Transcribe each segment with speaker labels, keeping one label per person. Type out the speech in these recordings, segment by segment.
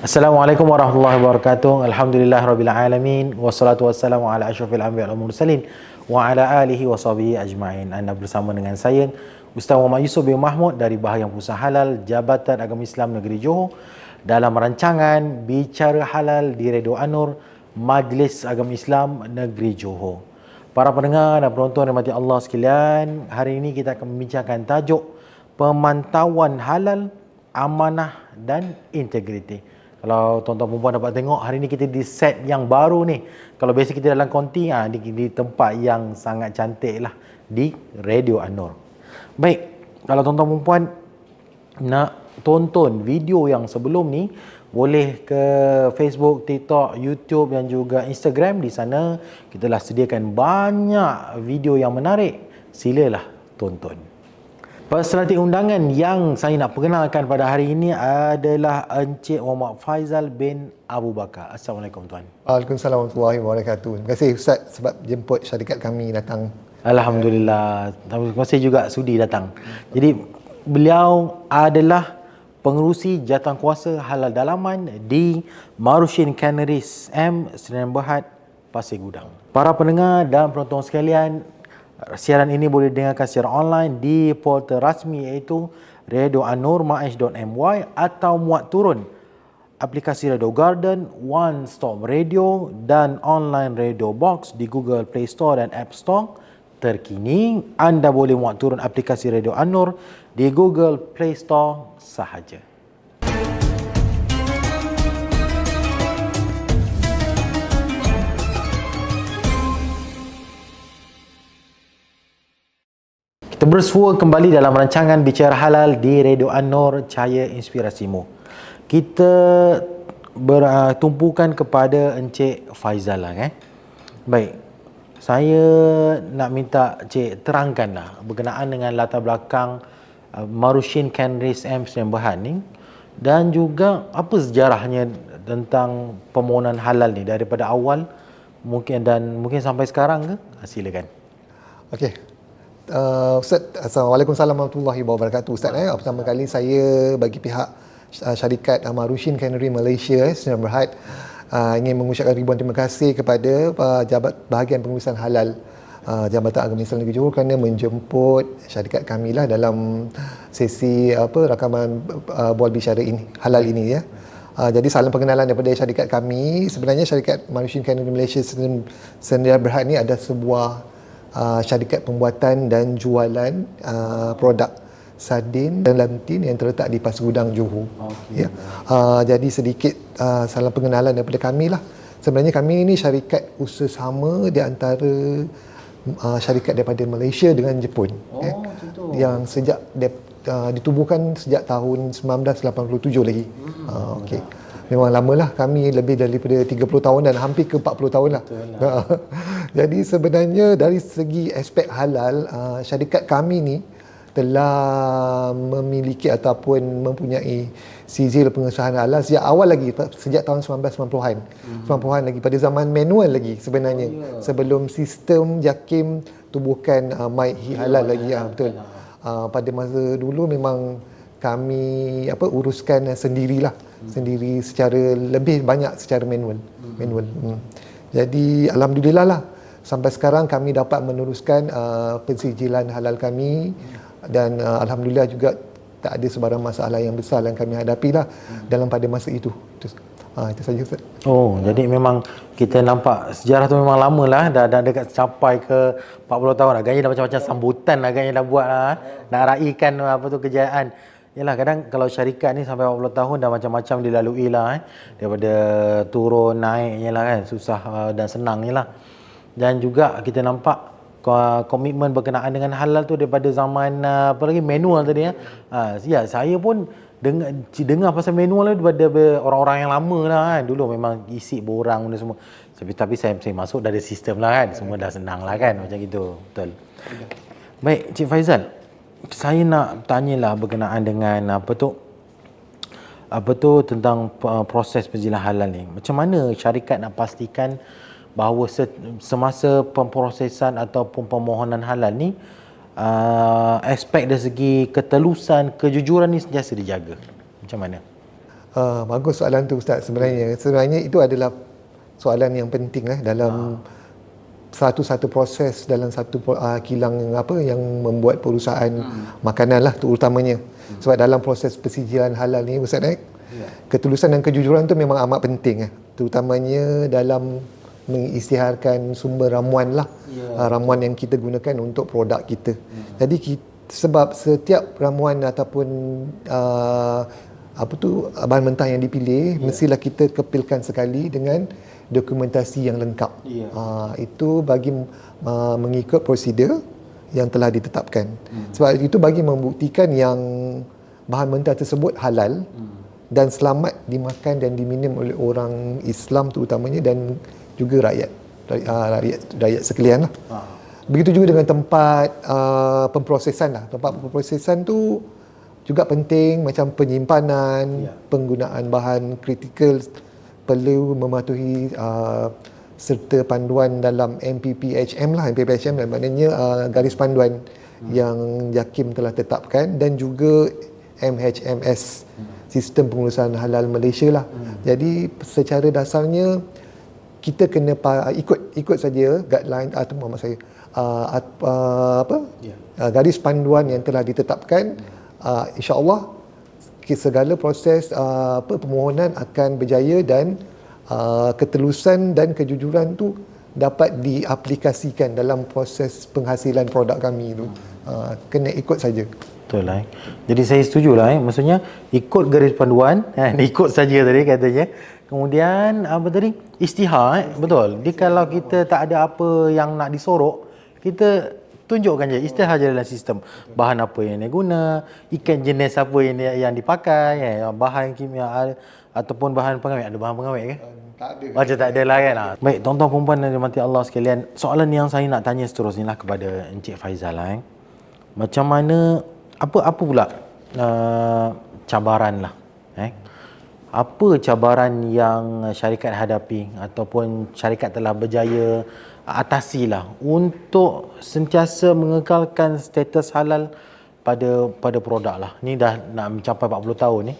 Speaker 1: Assalamualaikum warahmatullahi wabarakatuh. Alhamdulillah rabbil alamin wassalatu wassalamu ala asyrafil anbiya wal mursalin wa ala alihi wa sahbihi ajmain. Anda bersama dengan saya Ustaz Muhammad Yusuf bin Mahmud dari Bahagian Pusat Halal Jabatan Agama Islam Negeri Johor dalam rancangan Bicara Halal di Radio Anur Majlis Agama Islam Negeri Johor. Para pendengar dan penonton yang mati Allah sekalian, hari ini kita akan membincangkan tajuk pemantauan halal, amanah dan integriti. Kalau tuan-tuan perempuan dapat tengok hari ni kita di set yang baru ni. Kalau biasa kita dalam konti ha, di, di tempat yang sangat cantik lah di Radio Anur. Baik, kalau tuan-tuan perempuan nak tonton video yang sebelum ni boleh ke Facebook, TikTok, YouTube dan juga Instagram di sana kita telah sediakan banyak video yang menarik. Silalah tonton. Personaliti undangan yang saya nak perkenalkan pada hari ini adalah Encik Muhammad Faizal bin Abu Bakar. Assalamualaikum tuan.
Speaker 2: Waalaikumsalam warahmatullahi wabarakatuh. Terima kasih Ustaz sebab jemput syarikat kami datang.
Speaker 1: Alhamdulillah. Terima kasih juga sudi datang. Jadi beliau adalah pengerusi kuasa halal dalaman di Marushin Canaries M Sdn Berhad Pasir Gudang. Para pendengar dan penonton sekalian, Siaran ini boleh dengarkan secara online di portal rasmi iaitu radioanurmaish.my atau muat turun aplikasi Radio Garden, One Stop Radio dan online Radio Box di Google Play Store dan App Store. Terkini, anda boleh muat turun aplikasi Radio Anur di Google Play Store sahaja. Bersua kembali dalam rancangan Bicara Halal di Radio An-Nur Cahaya Inspirasimu. Kita bertumpukan kepada Encik Faizal lah eh. Baik. Saya nak minta Encik terangkanlah berkenaan dengan latar belakang uh, Marushin Canris M Berhad ni dan juga apa sejarahnya tentang permohonan halal ni daripada awal mungkin dan mungkin sampai sekarang ke? Silakan.
Speaker 2: Okey, Uh, Ustaz, Assalamualaikum warahmatullahi wabarakatuh. Ustaz, eh, pertama kali saya bagi pihak uh, syarikat uh, Marushin Canary Malaysia, eh, Sdn Berhad, uh, ingin mengucapkan ribuan terima kasih kepada uh, jabat bahagian pengurusan halal uh, Jabatan Agama Islam Negeri Johor kerana menjemput syarikat kami lah dalam sesi apa rakaman uh, bual bicara ini, halal ini ya. Uh, jadi salam pengenalan daripada syarikat kami. Sebenarnya syarikat Marushin Canary Malaysia Sdn Berhad ni ada sebuah uh, syarikat pembuatan dan jualan uh, produk sardin dan lantin yang terletak di Pas Gudang Johor. Okay. Ya. Uh, jadi sedikit uh, salam pengenalan daripada kami lah. Sebenarnya kami ini syarikat usaha sama di antara uh, syarikat daripada Malaysia dengan Jepun.
Speaker 1: Oh, eh,
Speaker 2: Yang sejak de, uh, ditubuhkan sejak tahun 1987 lagi. Hmm. Uh, okay memang lama lah kami lebih daripada 30 tahun dan hampir ke 40 tahun lah. lah. Jadi sebenarnya dari segi aspek halal, uh, syarikat kami ni telah memiliki ataupun mempunyai sijil pengesahan halal sejak awal lagi sejak tahun 1990-an. Mm-hmm. 90-an lagi pada zaman manual lagi sebenarnya. Oh, yeah. Sebelum sistem JAKIM tubuhkan uh, mic halal yeah, lagi ya, betul. Uh, pada masa dulu memang kami apa uruskan sendirilah hmm. sendiri secara lebih banyak secara manual hmm. manual hmm. jadi alhamdulillah lah sampai sekarang kami dapat meneruskan uh, pensijilan halal kami dan uh, alhamdulillah juga tak ada sebarang masalah yang besar yang kami hadapi lah dalam pada masa itu Ha, itu saja Ustaz.
Speaker 1: Oh, ha. jadi memang kita nampak sejarah tu memang lama lah. Dah, dah dekat capai ke 40 tahun. Agaknya dah macam-macam sambutan agaknya dah buat lah. Nak raikan apa tu kejayaan. Yalah kadang kalau syarikat ni sampai 40 tahun dah macam-macam dilalui lah eh. Daripada turun naiknya lah kan susah uh, dan senangnya lah. Dan juga kita nampak komitmen berkenaan dengan halal tu daripada zaman uh, apa lagi manual tadi ya. Uh, ya saya pun dengar dengar pasal manual tu daripada orang-orang yang lama lah kan. Dulu memang isi borang benda semua. Tapi tapi saya, saya masuk dah ada sistem lah kan. Semua dah senang lah kan macam gitu. Betul. Baik Cik Faizal saya nak tanyalah berkenaan dengan apa tu apa tu tentang uh, proses penjilan halal ni. Macam mana syarikat nak pastikan bahawa semasa pemprosesan ataupun permohonan halal ni uh, aspek dari segi ketelusan, kejujuran ni sentiasa dijaga. Macam mana?
Speaker 2: Uh, bagus soalan tu Ustaz sebenarnya. Sebenarnya itu adalah soalan yang penting eh dalam satu-satu proses dalam satu uh, kilang yang apa yang membuat perusahaan hmm. makanan lah terutamanya. Hmm. Sebab dalam proses persijilan halal ni Ustaz eh, yeah. ketulusan dan kejujuran tu memang amat penting eh. Terutamanya dalam mengisytiharkan sumber ramuan lah. Yeah. Uh, ramuan yang kita gunakan untuk produk kita. Hmm. Jadi kita, sebab setiap ramuan ataupun uh, apa tu bahan mentah yang dipilih yeah. mestilah kita kepilkan sekali dengan dokumentasi yang lengkap. Yeah. Uh, itu bagi uh, mengikut prosedur yang telah ditetapkan. Hmm. Sebab itu bagi membuktikan yang bahan mentah tersebut halal hmm. dan selamat dimakan dan diminum oleh orang Islam terutamanya dan juga rakyat uh, rakyat, rakyat sekalian lah. Ah. Begitu juga dengan tempat uh, pemprosesan lah. Tempat pemprosesan tu juga penting macam penyimpanan, ya. penggunaan bahan kritikal perlu mematuhi uh, serta panduan dalam MPPHM lah MPPHM dan maknanya uh, garis panduan hmm. yang JAKIM telah tetapkan dan juga MHMS hmm. sistem pengurusan halal Malaysia lah. Hmm. Jadi secara dasarnya kita kena ikut ikut saja guideline atau uh, maksud saya uh, uh, apa yeah. uh, garis panduan yang telah ditetapkan uh, insya-Allah segala proses uh, apa permohonan akan berjaya dan uh, ketelusan dan kejujuran tu dapat diaplikasikan dalam proses penghasilan produk kami tu. Uh, kena ikut saja.
Speaker 1: Betul lah. Eh. Jadi saya setuju lah. Eh. Maksudnya ikut garis panduan, eh, ikut saja tadi katanya. Kemudian apa tadi? Istihar. Eh. Betul. Jadi kalau kita tak ada apa yang nak disorok, kita tunjukkan je istihar je dalam sistem bahan apa yang dia guna ikan jenis apa yang dia, yang dipakai ya, bahan kimia ataupun bahan pengawet ada bahan pengawet ke tak ada macam tak ada lah kan ha. baik tuan-tuan perempuan dan mati Allah sekalian soalan yang saya nak tanya seterusnya lah kepada Encik Faizal lah, eh. macam mana apa apa pula uh, cabaran lah eh apa cabaran yang syarikat hadapi ataupun syarikat telah berjaya atasilah untuk sentiasa mengekalkan status halal pada pada produk lah. Ni dah nak mencapai 40 tahun ni.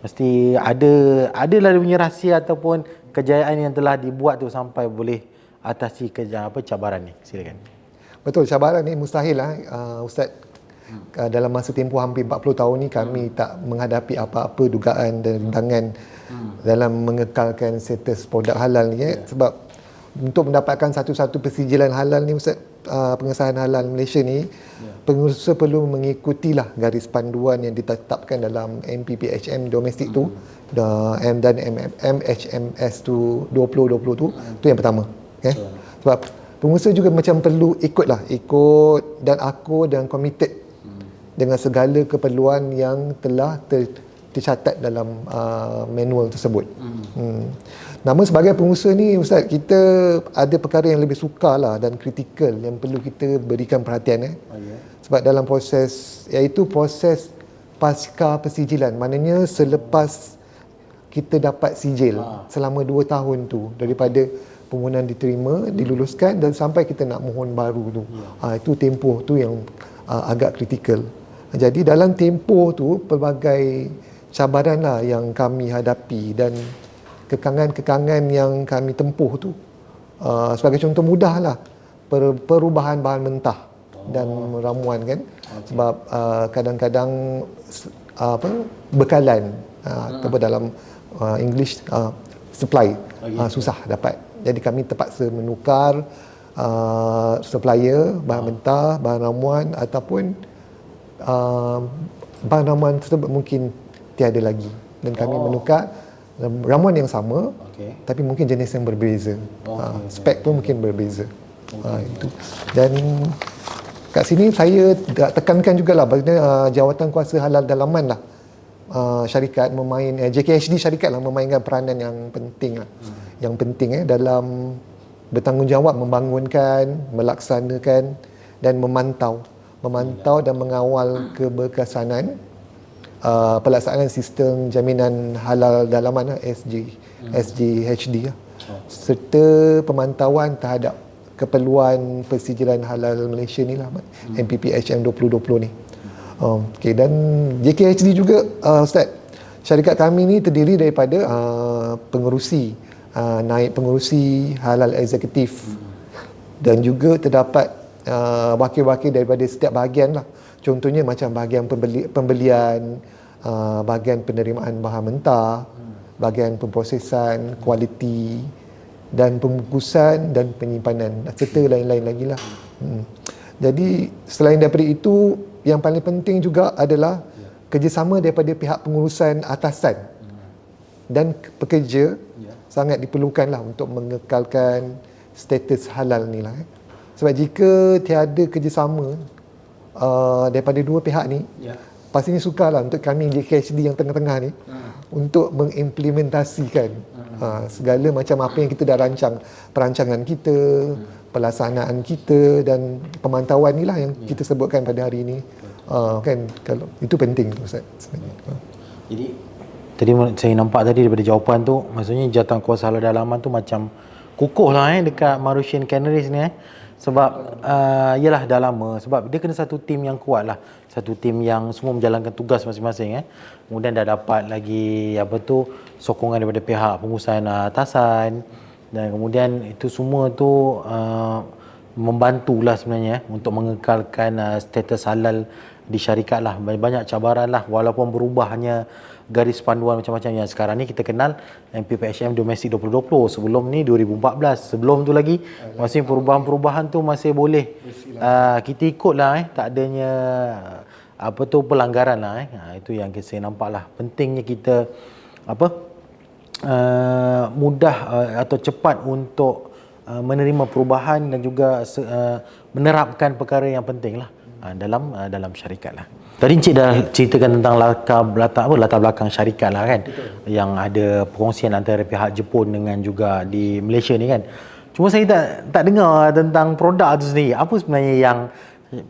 Speaker 1: Mesti ada adalah dia punya rahsia ataupun kejayaan yang telah dibuat tu sampai boleh atasi kerja apa cabaran ni. Silakan.
Speaker 2: Betul cabaran ni mustahil lah uh, ustaz hmm. dalam masa tempoh hampir 40 tahun ni kami hmm. tak menghadapi apa-apa dugaan dan rintangan hmm. dalam mengekalkan status produk halal ni yeah. sebab untuk mendapatkan satu-satu persijilan halal ni Ustaz uh, pengesahan halal Malaysia ni yeah. pengusaha perlu mengikutilah garis panduan yang ditetapkan dalam MPPHM domestik mm-hmm. tu dan dan MHMS tu 2020 tu mm-hmm. tu yang pertama okay? Sure. sebab pengusaha juga macam perlu ikutlah ikut dan aku dan committed. Dengan segala keperluan yang telah ter, tercatat dalam uh, manual tersebut mm-hmm. hmm. Namun sebagai pengusaha ni Ustaz kita ada perkara yang lebih sukar lah dan kritikal yang perlu kita berikan perhatian eh. Oh, yeah. Sebab dalam proses iaitu proses pasca persijilan maknanya selepas kita dapat sijil ha. selama 2 tahun tu daripada permohonan diterima hmm. diluluskan dan sampai kita nak mohon baru tu. Ha, itu tempoh tu yang uh, agak kritikal. Jadi dalam tempoh tu pelbagai cabaran lah yang kami hadapi dan kekangan-kekangan yang kami tempuh tu uh, sebagai contoh mudah lah per, perubahan bahan mentah dan ramuan kan okay. sebab uh, kadang-kadang uh, apa bekalan uh, hmm. dalam uh, English uh, supply okay. uh, susah dapat jadi kami terpaksa menukar uh, supplier bahan oh. mentah bahan ramuan ataupun uh, bahan ramuan tersebut mungkin tiada lagi dan kami oh. menukar ramuan yang sama okay. tapi mungkin jenis yang berbeza okay. ha, spek pun mungkin berbeza okay. ha, itu dan kat sini saya tekankan jugalah bahawa uh, jawatan kuasa halal dalaman lah uh, syarikat memain uh, JKHD syarikat lah memainkan peranan yang penting lah hmm. yang penting eh dalam bertanggungjawab membangunkan melaksanakan dan memantau memantau dan mengawal keberkesanan uh, pelaksanaan sistem jaminan halal dalaman SG hmm. SGHD oh. serta pemantauan terhadap keperluan persijilan halal Malaysia ni lah hmm. MPPHM 2020 ni. Hmm. Um, okay, dan JKHD juga uh, Ustaz syarikat kami ni terdiri daripada uh, pengerusi uh, naik pengerusi halal eksekutif dan juga terdapat uh, wakil-wakil daripada setiap bahagian lah contohnya macam bahagian pembeli, pembelian uh, bahagian penerimaan bahan mentah bahagian pemprosesan kualiti dan pembungkusan dan penyimpanan serta lain-lain lagi lah hmm. jadi selain daripada itu yang paling penting juga adalah kerjasama daripada pihak pengurusan atasan dan pekerja sangat diperlukanlah untuk mengekalkan status halal ni lah. eh. Sebab jika tiada kerjasama uh, daripada dua pihak ni,
Speaker 1: Ya.
Speaker 2: pastinya sukarlah untuk kami JKHD yang tengah-tengah ni untuk mengimplementasikan uh, segala macam apa yang kita dah rancang, perancangan kita, pelaksanaan kita dan pemantauan ni lah yang kita sebutkan pada hari ini. Uh, kan kalau itu penting tu Ustaz sebenarnya. Uh.
Speaker 1: Jadi tadi saya nampak tadi daripada jawapan tu maksudnya jawatan kuasa halal dalaman tu macam kukuh lah eh dekat Mauritian Canaries ni eh sebab uh, yalah dah lama. Sebab dia kena satu tim yang kuat lah. Satu tim yang semua menjalankan tugas masing-masing eh. Kemudian dah dapat lagi apa tu sokongan daripada pihak pengurusan uh, atasan. Dan kemudian itu semua tu uh, membantulah sebenarnya eh, untuk mengekalkan uh, status halal di syarikat lah. Banyak cabaran lah walaupun berubah hanya garis panduan macam-macam yang sekarang ni kita kenal MPPHM Domestik 2020 sebelum ni 2014 sebelum tu lagi masih perubahan-perubahan tu masih boleh. Uh, kita ikut lah eh. Tak adanya apa tu pelanggaran lah eh. Ha, itu yang saya nampak lah pentingnya kita apa uh, mudah uh, atau cepat untuk uh, menerima perubahan dan juga uh, menerapkan perkara yang penting lah. Uh, dalam uh, dalam syarikat lah. Tadi Encik dah ceritakan tentang latar, latar, apa, latar belakang syarikat lah kan yang ada perkongsian antara pihak Jepun dengan juga di Malaysia ni kan. Cuma saya tak tak dengar tentang produk tu sendiri. Apa sebenarnya yang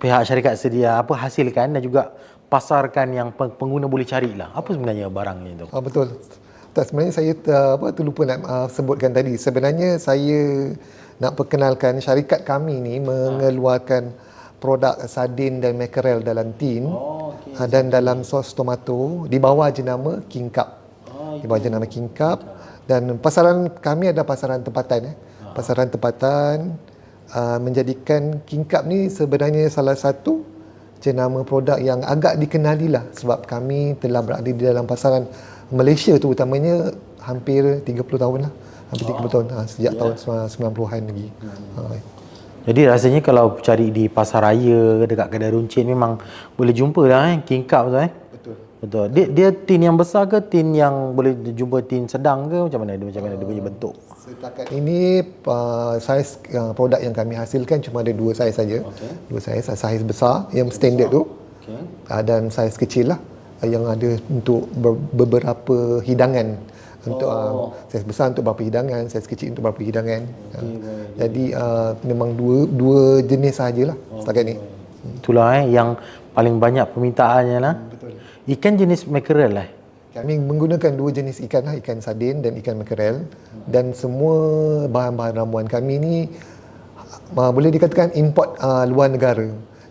Speaker 1: pihak syarikat sedia apa hasilkan dan juga pasarkan yang peng- pengguna boleh cari lah. Apa sebenarnya barangnya tu?
Speaker 2: Ah, betul. Tak sebenarnya saya uh, apa terlupa nak uh, sebutkan tadi. Sebenarnya saya nak perkenalkan syarikat kami ni mengeluarkan produk sardin dan mackerel dalam tin
Speaker 1: Oh,
Speaker 2: okay. dan dalam sos tomato. Di bawah jenama King Cup.
Speaker 1: Oh,
Speaker 2: Di bawah jenama King Cup. Dan pasaran kami ada pasaran tempatan eh. Pasaran tempatan uh, menjadikan King Cup ni sebenarnya salah satu jenama produk yang agak dikenali lah sebab kami telah berada di dalam pasaran Malaysia tu utamanya hampir 30 tahun lah. Hampir 30 tahun ha, sejak tahun 90-an lagi. Ha,
Speaker 1: Jadi rasanya kalau cari di pasar raya dekat kedai runcit memang boleh jumpa lah eh King Cup tu eh.
Speaker 2: betul
Speaker 1: Betul. Dia dia tin yang besar ke tin yang boleh jumpa tin sedang ke macam mana dia macam mana dia punya bentuk?
Speaker 2: Setakat ini uh, saiz uh, produk yang kami hasilkan cuma ada dua saiz saja.
Speaker 1: Okey.
Speaker 2: Dua saiz, saiz besar yang standard tu
Speaker 1: Okey.
Speaker 2: uh, dan saiz kecil lah uh, yang ada untuk ber- beberapa hidangan. Untuk uh, saiz besar untuk beberapa hidangan, saiz kecil untuk beberapa hidangan. Uh, jadi uh, memang dua dua jenis sajalah setakat ni.
Speaker 1: Itulah eh yang paling banyak permintaannya lah.
Speaker 2: Betul.
Speaker 1: Ikan jenis mackerel lah.
Speaker 2: Kami menggunakan dua jenis ikan lah, ikan sardin dan ikan makarel dan semua bahan-bahan ramuan kami ni uh, boleh dikatakan import uh, luar negara.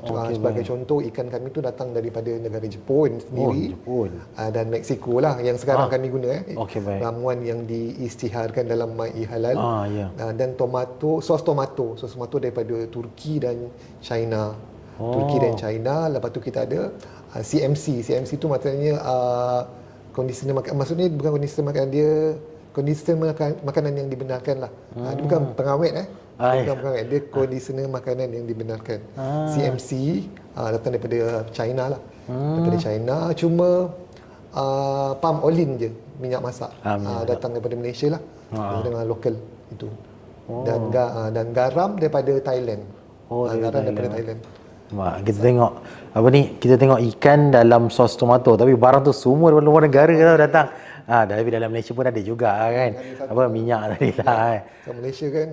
Speaker 2: Okay, sebagai contoh ikan kami tu datang daripada negara Jepun sendiri
Speaker 1: Jepun.
Speaker 2: uh, dan Mexico lah yang sekarang kami guna eh.
Speaker 1: Okey, baik.
Speaker 2: Ramuan yang diisytiharkan dalam MAI halal.
Speaker 1: Ah ya.
Speaker 2: Uh, dan tomato, sos tomato, sos tomato daripada Turki dan China. Oh. Turki dan China. Lepas tu kita ada uh, CMC. CMC tu maksudnya uh, conditioner makan. Maksudnya bukan conditioner makanan dia conditioner makan, makanan yang dibenarkan lah. Hmm. Uh, dia bukan pengawet eh.
Speaker 1: Ah,
Speaker 2: bukan pengawet. Dia conditioner makanan yang dibenarkan.
Speaker 1: Ah.
Speaker 2: CMC uh, datang daripada China lah. Hmm. Daripada China. Cuma uh, palm oil je minyak masak.
Speaker 1: Ah,
Speaker 2: Ah, datang daripada Malaysia lah.
Speaker 1: Ah.
Speaker 2: Dengan lokal itu. Dan ga, ah, dan garam daripada Thailand.
Speaker 1: Oh,
Speaker 2: Ah,
Speaker 1: daripada
Speaker 2: garam daripada Thailand.
Speaker 1: Mak, kita tengok apa ni? Kita tengok ikan dalam sos tomato tapi barang tu semua daripada luar negara datang. Ah, tapi dalam Malaysia pun ada juga kan. Apa minyak tadi lah eh.
Speaker 2: So, Malaysia kan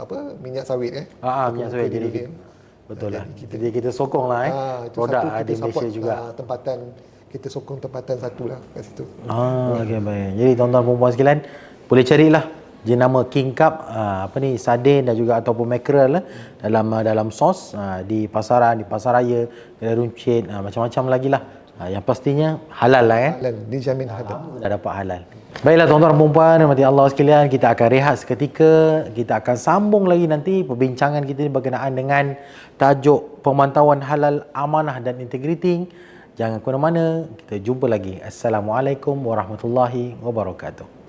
Speaker 2: apa minyak sawit eh.
Speaker 1: Ah, ah minyak sawit jadi kita, betul lah. Jadi kita sokong lah eh.
Speaker 2: Ah, itu
Speaker 1: Produk
Speaker 2: satu
Speaker 1: ada
Speaker 2: kita
Speaker 1: di Malaysia
Speaker 2: support
Speaker 1: juga.
Speaker 2: ah, tempatan kita sokong tempatan satu lah kat situ.
Speaker 1: Ah, okey baik. Jadi tuan-tuan dan puan sekalian, boleh carilah jenama King Cup ah, apa ni sardin dan juga ataupun mackerel eh, dalam dalam sos ah, di pasaran, di pasar raya, kedai runcit, macam-macam lagi lah Ha, yang pastinya halal lah eh.
Speaker 2: Halal, dijamin halal.
Speaker 1: Dah dapat halal. Baiklah tuan-tuan dan puan mati Allah sekalian, kita akan rehat seketika. Kita akan sambung lagi nanti perbincangan kita berkenaan dengan tajuk pemantauan halal, amanah dan integriti. Jangan ke mana-mana, kita jumpa lagi. Assalamualaikum warahmatullahi wabarakatuh.